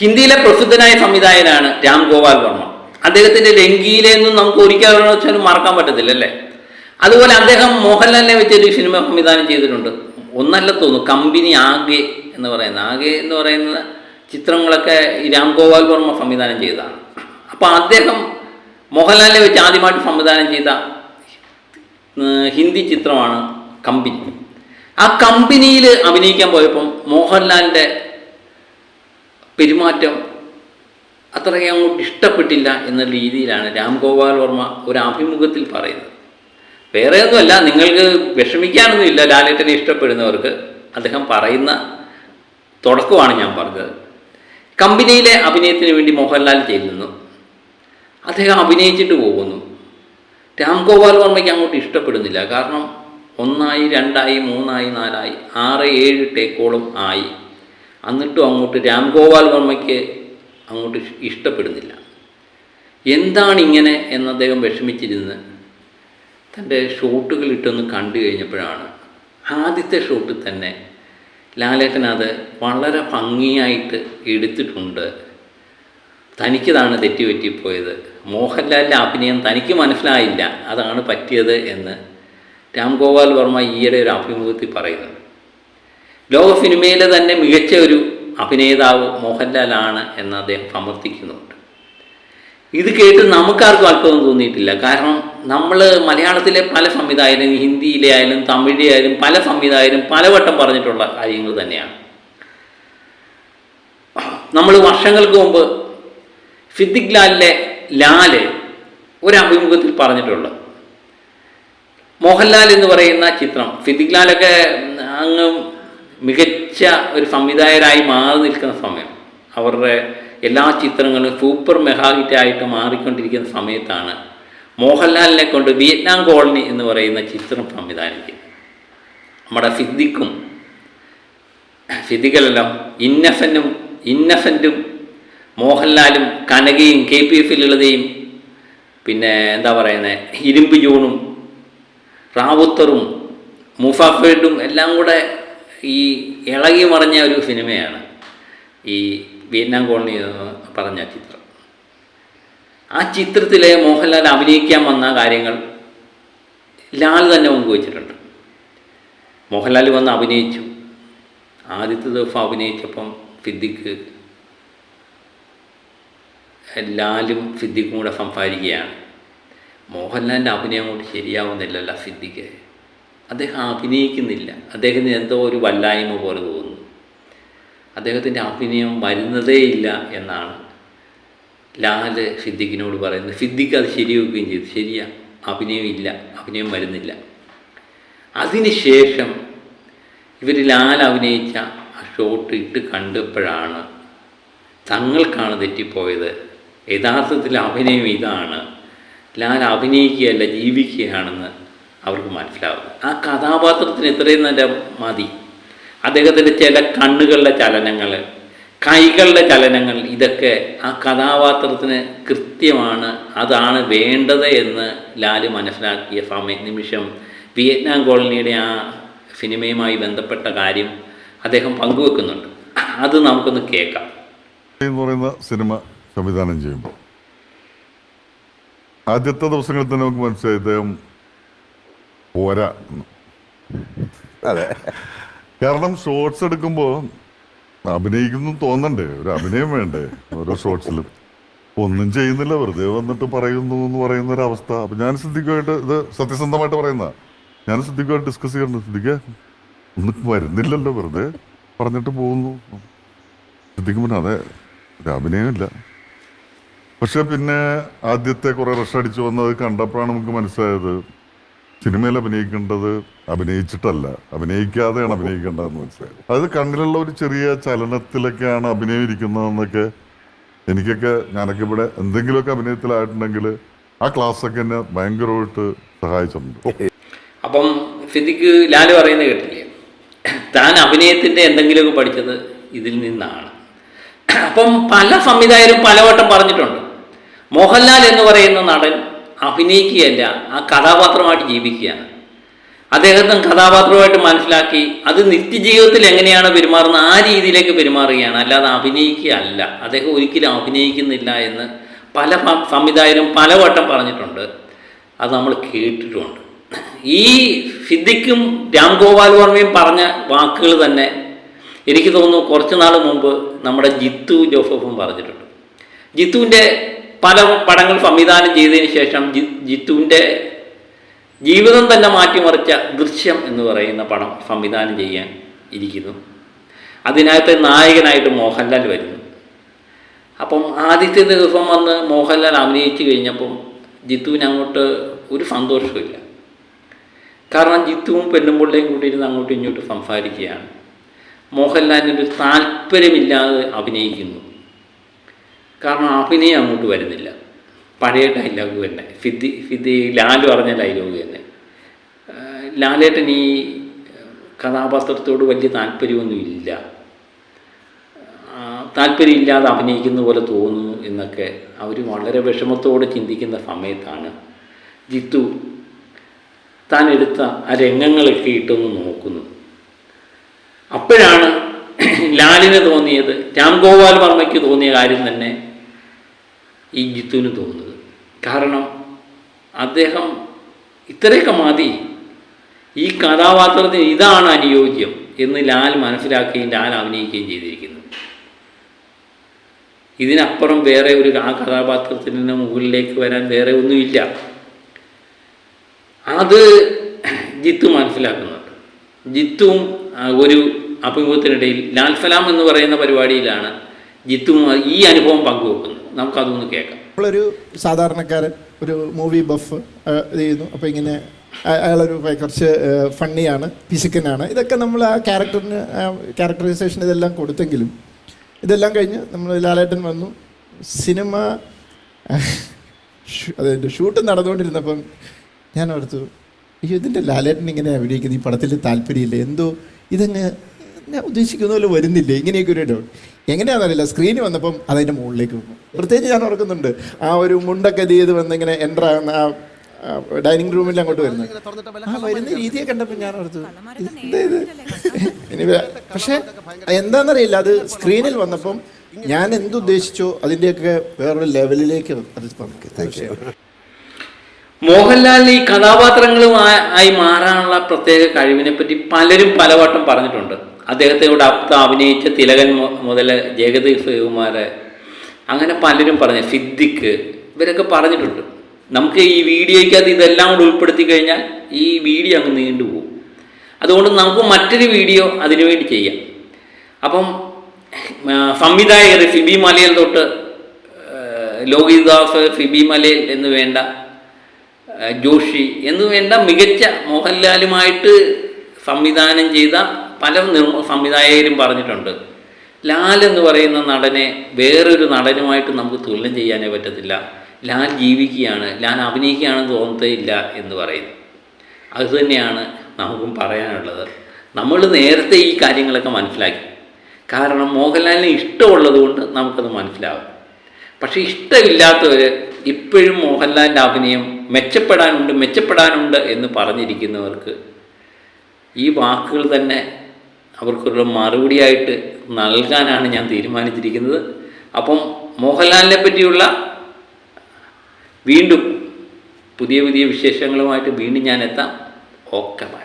ഹിന്ദിയിലെ പ്രസിദ്ധനായ സംവിധായകനാണ് രാം ഗോപാൽ വർമ്മ. അദ്ദേഹത്തിന്റെ രംഗീലെന്നും നമുക്ക് ഒരിക്കലും വെച്ചാലും മറക്കാൻ പറ്റത്തില്ല അല്ലേ അതുപോലെ അദ്ദേഹം മോഹൻലാലിനെ വെച്ചൊരു സിനിമ സംവിധാനം ചെയ്തിട്ടുണ്ട്. ഒന്നല്ല തോന്നുന്നു കമ്പനി ആകെ എന്ന് പറയുന്ന ആകെ എന്ന് പറയുന്ന ചിത്രങ്ങളൊക്കെ രാം ഗോപാൽ വർമ്മ സംവിധാനം ചെയ്തതാണ്. അപ്പോൾ അദ്ദേഹം മോഹൻലാലിനെ വെച്ച് ആദ്യമായിട്ട് സംവിധാനം ചെയ്ത ഹിന്ദി ചിത്രമാണ് കമ്പനി. ആ കമ്പനിയിൽ അഭിനയിക്കാൻ പോയപ്പം മോഹൻലാലിന്റെ പെരുമാറ്റം അത്രയും അങ്ങോട്ട് ഇഷ്ടപ്പെട്ടില്ല എന്ന രീതിയിലാണ് രാംഗോപാൽ വർമ്മ ഒരു അഭിമുഖത്തിൽ പറയുന്നത്. വേറെ ഒന്നുമല്ല നിങ്ങൾക്ക് വിഷമിക്കാനൊന്നുമില്ല ലാലേട്ടനെ ഇഷ്ടപ്പെടുന്നവർക്ക് അദ്ദേഹം പറയുന്ന തുടക്കമാണ് ഞാൻ പറഞ്ഞത്. കമ്പനിയിലെ അഭിനയത്തിന് വേണ്ടി മോഹൻലാൽ ചെല്ലുന്നു. അദ്ദേഹം അഭിനയിച്ചിട്ട് പോകുന്നു. രാംഗോപാൽ വർമ്മയ്ക്ക് അങ്ങോട്ട് ഇഷ്ടപ്പെടുന്നില്ല. കാരണം ഒന്നായി രണ്ടായി മൂന്നായി നാലായി ആറ് ഏഴ് ടേക്കോളം ആയി. എന്നിട്ടും അങ്ങോട്ട് രാംഗോപാൽ വർമ്മയ്ക്ക് അങ്ങോട്ട് ഇഷ്ടപ്പെടുന്നില്ല. എന്താണ് ഇങ്ങനെ എന്ന് അദ്ദേഹം വിഷമിച്ചിരുന്ന് തന്റെ ഷോട്ടുകൾ ഇട്ടൊന്ന് കണ്ടു കഴിഞ്ഞപ്പോഴാണ് ആദ്യത്തെ ഷോട്ടിൽ തന്നെ ലാലേട്ടൻ അത് വളരെ ഭംഗിയായിട്ട് എടുത്തിട്ടുണ്ട്. തനിക്കതാണ് തെറ്റുപറ്റിപ്പോയത്. മോഹൻലാലിന്റെ അഭിനയം തനിക്ക് മനസ്സിലായില്ല. അതാണ് പറ്റിയത് എന്ന് രാംഗോപാൽ വർമ്മ ഈയിടെ ഒരു അഭിമുഖത്തിൽ പറയുന്നുണ്ട് ലോക സിനിമയിലെ തന്നെ മികച്ച ഒരു അഭിനേതാവ് മോഹൻലാലാണ് എന്ന് അദ്ദേഹം സമർത്ഥിക്കുന്നുണ്ട്. ഇത് കേട്ട് നമുക്കാർക്കും അല്പം തോന്നിയിട്ടില്ല. കാരണം നമ്മൾ മലയാളത്തിലെ പല സംവിധായകരും ഹിന്ദിയിലെ ആയാലും തമിഴിലായാലും പല സംവിധായകരും പലവട്ടം പറഞ്ഞിട്ടുള്ള കാര്യങ്ങൾ തന്നെയാണ്. നമ്മൾ വർഷങ്ങൾക്ക് മുമ്പ് സിദ്ദിഖ് ലാലിലെ ലാൽ ഒരു പറഞ്ഞിട്ടുള്ളത് മോഹൻലാൽ എന്ന് പറയുന്ന ചിത്രം സിദ്ദിഖ് ലാലൊക്കെ അങ്ങ് മികച്ച ഒരു സംവിധായകരായി മാറി നിൽക്കുന്ന സമയം. അവരുടെ എല്ലാ ചിത്രങ്ങളും സൂപ്പർ മെഗാ ഹിറ്റായിട്ട് മാറിക്കൊണ്ടിരിക്കുന്ന സമയത്താണ് മോഹൻലാലിനെ കൊണ്ട് വിയറ്റ്നാം കോളനി എന്ന് പറയുന്ന ചിത്രം സംവിധാനം ചെയ്തു നമ്മുടെ സിദ്ദിഖും സിദ്ധികളെല്ലാം ഇന്നസെന്റും ഇന്നസെന്റും മോഹൻലാലും കനകയും കെ പി എഫ് ലളിതയും പിന്നെ എന്താ പറയുന്നത് ഇരുമ്പ് ജൂണും റാവുത്തറും മുഫാഫേഡും എല്ലാം കൂടെ ഈ ഇളകി മറിഞ്ഞ ഒരു സിനിമയാണ് ഈ വിയറ്റ്നാം കോളനി എന്ന് പറഞ്ഞ ചിത്രം. ആ ചിത്രത്തിലെ മോഹൻലാൽ അഭിനയിക്കാൻ വന്ന കാര്യങ്ങൾ ലാൽ തന്നെ പങ്കുവച്ചിട്ടുണ്ട് മോഹൻലാൽ വന്ന് അഭിനയിച്ചു. ആദ്യത്തെ ദിവസം അഭിനയിച്ചപ്പം സിദ്ദിഖ് ലാലും സിദ്ദിഖും കൂടെ സംസാരിക്കുകയാണ്. മോഹൻലാലിന്റെ അഭിനയം കൊണ്ട് ശരിയാവുന്നില്ലല്ല സിദ്ദിഖ്. അദ്ദേഹം അഭിനയിക്കുന്നില്ല. അദ്ദേഹത്തിന് എന്തോ ഒരു വല്ലായ്മ പോലെ തോന്നുന്നു. അദ്ദേഹത്തിന്റെ അഭിനയം വരുന്നതേ ഇല്ല എന്നാണ് ലാൽ സിദ്ദിഖിനോട് പറയുന്നത്. സിദ്ദിഖ് അത് ശരിയാക്കുകയും ചെയ്തു. ശരിയാ അഭിനയം ഇല്ല അഭിനയം വരുന്നില്ല. അതിനുശേഷം ഇവർ ലാൽ അഭിനയിച്ച ആ ഷോട്ട് ഇട്ട് കണ്ടപ്പോഴാണ് തങ്ങൾക്കാണ് തെറ്റിപ്പോയത്. യഥാർത്ഥത്തിൽ അഭിനയം ഇതാണ്. ലാൽ അഭിനയിക്കുകയല്ല ജീവിക്കുകയാണെന്ന് അവർക്ക് മനസ്സിലാവും ആ കഥാപാത്രത്തിന് ഇത്രയും നല്ല മതി. അദ്ദേഹത്തിന്റെ ചില കണ്ണുകളുടെ ചലനങ്ങൾ കൈകളുടെ ചലനങ്ങൾ ഇതൊക്കെ ആ കഥാപാത്രത്തിന് കൃത്യമാണ്. അതാണ് വേണ്ടത് എന്ന് ലാൽ മനസ്സിലാക്കിയ സമയ നിമിഷം വിയറ്റ്നാം കോളനിയുടെ ആ സിനിമയുമായി ബന്ധപ്പെട്ട കാര്യം അദ്ദേഹം പങ്കുവെക്കുന്നുണ്ട്. അത് നമുക്കൊന്ന് കേൾക്കാം. എന്ന് പറയുന്ന സിനിമ സംവിധാനം ചെയ്യുമ്പോൾ ആദ്യത്തെ ദിവസങ്ങളിൽ തന്നെ നമുക്ക് മനസ്സിലായി ഇദ്ദേഹം പോരാ. അതെ. കാരണം ഷോർട്സ് എടുക്കുമ്പോൾ അഭിനയിക്കുന്നു തോന്നണ്ടേ. ഒരു അഭിനയം വേണ്ടേ ഓരോ ഷോർട്സിലും ഒന്നും ചെയ്യുന്നില്ല. വെറുതെ വന്നിട്ട് പറയുന്നു എന്ന് പറയുന്ന ഒരു അവസ്ഥ അപ്പൊ ഞാൻ സിദ്ധിക്കുമായിട്ട് ഇത് സത്യസന്ധമായിട്ട് പറയുന്ന ഞാൻ സിദ്ധിക്കുമായിട്ട് ഡിസ്കസ് ചെയ്യുന്നുണ്ട് സിദ്ധിക്ക ഒന്നും വരുന്നില്ലല്ലോ വെറുതെ പറഞ്ഞിട്ട് പോകുന്നു. സിദ്ധിക്കുമ്പോൾ അതെ ഒരു അഭിനയമില്ല. പക്ഷെ പിന്നെ ആദ്യത്തെ കുറെ റഷ് അടിച്ചു വന്നത് കണ്ടപ്പോഴാണ് നമുക്ക് മനസ്സിലായത്. സിനിമയിൽ അഭിനയിക്കേണ്ടത് അഭിനയിച്ചിട്ടല്ല. അഭിനയിക്കാതെയാണ് അഭിനയിക്കേണ്ടതെന്ന് വെച്ചാൽ അത് കണ്ണിലുള്ള ഒരു ചെറിയ ചലനത്തിലൊക്കെയാണ് അഭിനയം ഇരിക്കുന്നതെന്നൊക്കെ എനിക്കൊക്കെ ഞാനൊക്കെ ഇവിടെ എന്തെങ്കിലുമൊക്കെ അഭിനയത്തിലായിട്ടുണ്ടെങ്കിൽ ആ ക്ലാസ്സൊക്കെ എന്നെ ഭയങ്കരമായിട്ട് സഹായിച്ചിട്ടുണ്ട്. അപ്പം ഫിദിക്ക് ലാൽ പറയുന്നത് കേട്ടില്ലേ? താൻ അഭിനയത്തിന്റെ എന്തെങ്കിലുമൊക്കെ പഠിച്ചത് ഇതിൽ നിന്നാണ്. അപ്പം പല സംവിധായകരും പലവട്ടം പറഞ്ഞിട്ടുണ്ട്. മോഹൻലാൽ എന്ന് പറയുന്ന നടൻ അഭിനയിക്കുകയല്ല ആ കഥാപാത്രമായിട്ട് ജീവിക്കുകയാണ്. അദ്ദേഹത്തെ കഥാപാത്രമായിട്ട് മനസ്സിലാക്കി അത് നിത്യജീവിതത്തിൽ എങ്ങനെയാണ് പെരുമാറുന്നത് ആ രീതിയിലേക്ക് പെരുമാറുകയാണ്. അല്ലാതെ അഭിനയിക്കുകയല്ല. അദ്ദേഹം ഒരിക്കലും അഭിനയിക്കുന്നില്ല എന്ന് പല സംവിധായകരും പലവട്ടം പറഞ്ഞിട്ടുണ്ട്. അത് നമ്മൾ കേട്ടിട്ടുമുണ്ട് ഈ സിദ്ദിഖും രാം ഗോപാൽ വർമ്മയും പറഞ്ഞ വാക്കുകൾ തന്നെ എനിക്ക് തോന്നുന്നു കുറച്ച് നാൾ മുമ്പ് നമ്മുടെ ജിത്തു ജോസഫും പറഞ്ഞിട്ടുണ്ട്. ജിത്തുവിന്റെ പല പടങ്ങൾ സംവിധാനം ചെയ്തതിന് ശേഷം ജിത്തുവിന്റെ ജീവിതം തന്നെ മാറ്റിമറിച്ച ദൃശ്യം എന്ന് പറയുന്ന പടം സംവിധാനം ചെയ്യാൻ ഇരിക്കുന്നു. അതിനകത്ത് നായകനായിട്ട് മോഹൻലാൽ വരുന്നു. അപ്പം ആദ്യത്തെ ദിവസം വന്ന് മോഹൻലാൽ അഭിനയിച്ചു കഴിഞ്ഞപ്പം ജിത്തുവിന് അങ്ങോട്ട് ഒരു സന്തോഷമില്ല കാരണം ജിത്തുവും പെണ്ണുമ്പിള്ളയും കൂടി ഇരുന്ന് അങ്ങോട്ടും ഇങ്ങോട്ടും സംസാരിക്കുകയാണ്. മോഹൻലാലിനൊരു താല്പര്യമില്ലാതെ അഭിനയിക്കുന്നു. കാരണം അഭിനയം അങ്ങോട്ട് വരുന്നില്ല. പഴയ ഡയലോഗ് തന്നെ. ഫിദി ഫിദി ലാലു പറഞ്ഞ ഡയലോഗ് തന്നെ. ലാലേട്ടൻ ഈ കഥാപാത്രത്തോട് വലിയ താല്പര്യമൊന്നുമില്ല. താല്പര്യമില്ലാതെ അഭിനയിക്കുന്ന പോലെ തോന്നുന്നു എന്നൊക്കെ അവർ വളരെ വിഷമത്തോടെ ചിന്തിക്കുന്ന സമയത്താണ് ജിത്തു താൻ എടുത്ത ആ രംഗങ്ങളൊക്കെ ഇട്ടൊന്ന് നോക്കുന്നു അപ്പോഴാണ് ലാലിന് തോന്നിയത് രാം ഗോപാൽ വർമ്മയ്ക്ക് തോന്നിയ കാര്യം തന്നെ ഈ ജിത്തുവിന് തോന്നുന്നത്. കാരണം അദ്ദേഹം ഇത്രയൊക്കെ മതി. ഈ കഥാപാത്രത്തിന് ഇതാണ് അനുയോജ്യം എന്ന് ലാൽ മനസ്സിലാക്കുകയും ലാൽ അഭിനയിക്കുകയും ചെയ്തിരിക്കുന്നു. ഇതിനപ്പുറം വേറെ ഒരു ആ കഥാപാത്രത്തിന് മുകളിലേക്ക് വരാൻ വേറെ ഒന്നുമില്ല. അത് ജിത്തു മനസ്സിലാക്കുന്നുണ്ട്. ജിത്തുവും ഒരു അഭിമുഖത്തിനിടയിൽ ലാൽ സലാം എന്ന് പറയുന്ന പരിപാടിയിലാണ് ജിത്തുവും ഈ അനുഭവം പങ്കുവെക്കുന്നു. നമുക്കതൊന്ന് കേൾക്കാം. നമ്മളൊരു സാധാരണക്കാരൻ ഒരു മൂവി ബഫ് ചെയ്യുന്നു. അപ്പോൾ ഇങ്ങനെ അയാളൊരു കുറച്ച് ഫണ്ണിയാണ് പിശുക്കനാണ് ഇതൊക്കെ നമ്മൾ ആ ക്യാരക്ടറിന് ക്യാരക്ടറൈസേഷൻ ഇതെല്ലാം കൊടുത്തെങ്കിലും ഇതെല്ലാം കഴിഞ്ഞ് നമ്മൾ ലാലേട്ടൻ വന്നു. സിനിമ അതായത് ഷൂട്ട് നടന്നുകൊണ്ടിരുന്നപ്പം ഞാൻ ഓർത്തു അയ്യോ ഇതിന്റെ ലാലേട്ടൻ ഇങ്ങനെ അഭിനയിക്കുന്നത് ഈ പടത്തിൽ താല്പര്യമില്ല. എന്തോ ഇതങ്ങ് ഞാൻ ഉദ്ദേശിക്കുന്ന പോലെ വരുന്നില്ലേ? ഇങ്ങനെയൊക്കെ ഒരു ഡൗട്ട് എങ്ങനെയാണെന്നറിയില്ല സ്ക്രീനിൽ വന്നപ്പം അതിന്റെ മുകളിലേക്ക് പോകും പ്രത്യേകിച്ച് ഞാൻ ഓർക്കുന്നുണ്ട്. ആ ഒരു മുണ്ടൊക്കെ ചെയ്ത് വന്ന് ഇങ്ങനെ എന്റർ ആകുന്ന ആ ഡൈനിങ് റൂമിൽ അങ്ങോട്ട് വരുന്നത്. ആ വരുന്ന രീതിയെ കണ്ടപ്പോൾ ഞാൻ ഓർത്തു ഇത് ഇനി പക്ഷേ എന്താണെന്നറിയില്ല അത് സ്ക്രീനിൽ വന്നപ്പം ഞാൻ എന്തുദ്ദേശിച്ചോ അതിന്റെയൊക്കെ വേറൊരു ലെവലിലേക്ക് അത് തീർച്ചയായും മോഹൻലാലിന് ഈ കഥാപാത്രങ്ങളുമായി ആയി മാറാനുള്ള പ്രത്യേക കഴിവിനെ പറ്റി പലരും പലവട്ടം പറഞ്ഞിട്ടുണ്ട്. അദ്ദേഹത്തോട് അപ്ത അഭിനയിച്ച തിലകൻ മുതൽ ജഗദീഷ് ശിവകുമാര് അങ്ങനെ പലരും പറഞ്ഞു സിദ്ദിഖ് ഇവരൊക്കെ പറഞ്ഞിട്ടുണ്ട്. നമുക്ക് ഈ വീഡിയോയ്ക്കകത്ത് ഇതെല്ലാം കൂടെ ഉൾപ്പെടുത്തി കഴിഞ്ഞാൽ ഈ വീഡിയോ അങ്ങ് നീണ്ടുപോകും അതുകൊണ്ട് നമുക്ക് മറ്റൊരു വീഡിയോ അതിനുവേണ്ടി ചെയ്യാം. അപ്പം സംവിധായകർ ഫിബി മലയിൽ തൊട്ട് ലോകിദാസ് ഫിബി മലയിൽ എന്ന് വേണ്ട ജോഷി എന്ന് വേണ്ട മികച്ച മോഹൻലാലുമായിട്ട് സംവിധാനം ചെയ്ത പല സംവിധായകരും പറഞ്ഞിട്ടുണ്ട്. ലാൽ എന്ന് പറയുന്ന നടനെ വേറൊരു നടനുമായിട്ട് നമുക്ക് തുല്യം ചെയ്യാനേ പറ്റത്തില്ല. ലാൽ ജീവിക്കുകയാണ് ലാൽ അഭിനയിക്കുകയാണെന്ന് തോന്നത്തേയില്ല എന്ന് പറയുന്നു. അതുതന്നെയാണ് നമുക്കും പറയാനുള്ളത്. നമ്മൾ നേരത്തെ ഈ കാര്യങ്ങളൊക്കെ മനസ്സിലാക്കി. കാരണം മോഹൻലാലിന് ഇഷ്ടമുള്ളത് കൊണ്ട് നമുക്കത് മനസ്സിലാവും. പക്ഷേ ഇഷ്ടമില്ലാത്തവർ ഇപ്പോഴും മോഹൻലാലിന്റെ അഭിനയം മെച്ചപ്പെടാനുണ്ട് മെച്ചപ്പെടാനുണ്ട് എന്ന് പറഞ്ഞിരിക്കുന്നവർക്ക് ഈ വാക്കുകൾ തന്നെ അവർക്കൊരു മറുപടിയായിട്ട് നൽകാനാണ് ഞാൻ തീരുമാനിച്ചിരിക്കുന്നത്. അപ്പം മോഹൻലാലിനെ പറ്റിയുള്ള വീണ്ടും പുതിയ പുതിയ വിശേഷങ്ങളുമായിട്ട് വീണ്ടും ഞാൻ എത്താം. Okay bye.